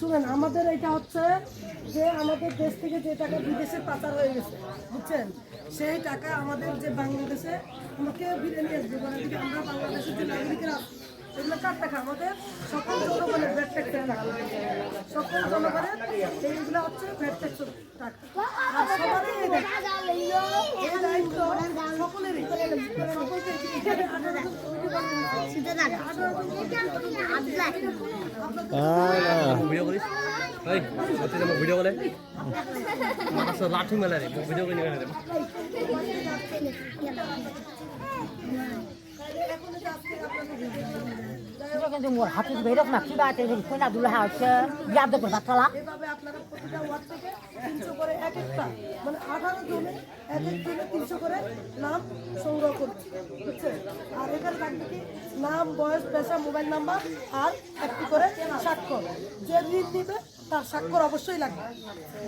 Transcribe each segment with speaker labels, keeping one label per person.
Speaker 1: শুনেন, আমাদের এটা হচ্ছে যে আমাদের দেশ থেকে যে টাকা বিদেশে পাচার হয়ে গেছে, বুঝছেন? সেই টাকা আমাদের যে বাংলাদেশে আমাকে ফিরে নিয়ে আসবে যদি আমরা বাংলাদেশের যে নাগরিকরা এগুলো কার টাকা? আমাদের সকল জনগণের ভ্যাট ট্যাক্সের টাকা। সকল জনগণের এইগুলো হচ্ছে ভ্যাট ট্যাক্সের টাকা। সবারই। এই দায়িত্ব সকলেরই। সকলকে
Speaker 2: ভিডিও করিস? ওই সত্যি ভিডিও করে মাথা লাঠি মেলা রে ভিডিও করে নিয়ে রে
Speaker 3: কিন্তু মোর হাতে বেরোক না কিবা আছে কইনা দুলা হচ্ছে বিয়াদ করে বাতলা
Speaker 1: এভাবে আপনারা প্রতিটা ওয়ার্ড থেকে তিনশো করে এক একটা মানে আঠারো জনে এক এক জনে তিনশো করে নাম সংগ্রহ বুঝছেন এখানে থাকবে কি নাম, বয়স, পেশা, মোবাইল নাম্বার আর একটি করে স্বাক্ষর। যে ঋণ দিবে তার স্বাক্ষর অবশ্যই লাগবে।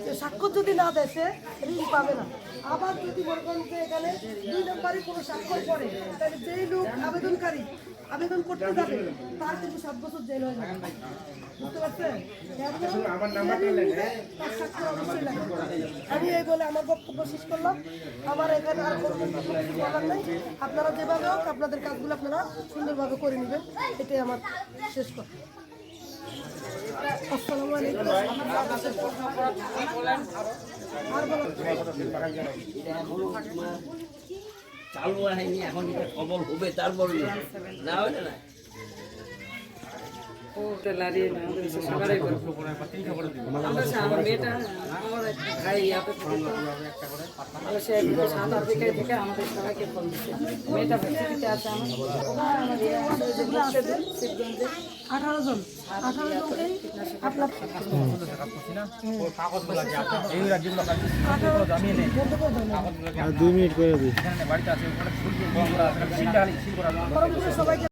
Speaker 1: যে স্বাক্ষর যদি না দেয়, সে ঋণ পাবে না। আবার যদি করেন যে এখানে দুই নম্বরই কোনো স্বাক্ষর করে তাহলে যেই লোক আবেদনকারী আবেদন করতে যাবে তার কিন্তু সাত বছর জেল হয়ে যাবে বুঝতে পারছেন? আমি এই বলে আমার বক্তব্য শেষ করলাম। আমার এখানে আর কোনো বলার নেই। আপনারা যেভাবে হোক আপনাদের কাজগুলো আপনারা সুন্দরভাবে করে নেবেন। এটাই আমার শেষ কথা। আসসালামু আলাইকুম। আর বলো
Speaker 4: চালু হয়নি এখন সবল হবে তারপর না হলে না।
Speaker 5: আমাদের সবাইকে ফোন দিচ্ছে মেয়েটা ভ্যাকসিনিতে আছে আমার আমাদের আমাদের যে মুর্শিদের শিবগঞ্জে
Speaker 1: আঠারো জন। আঠারো জনকেই আপনার আঠারো বন্ধ করে দেন
Speaker 6: দুই মিনিট করে দিই।
Speaker 1: সবাইকে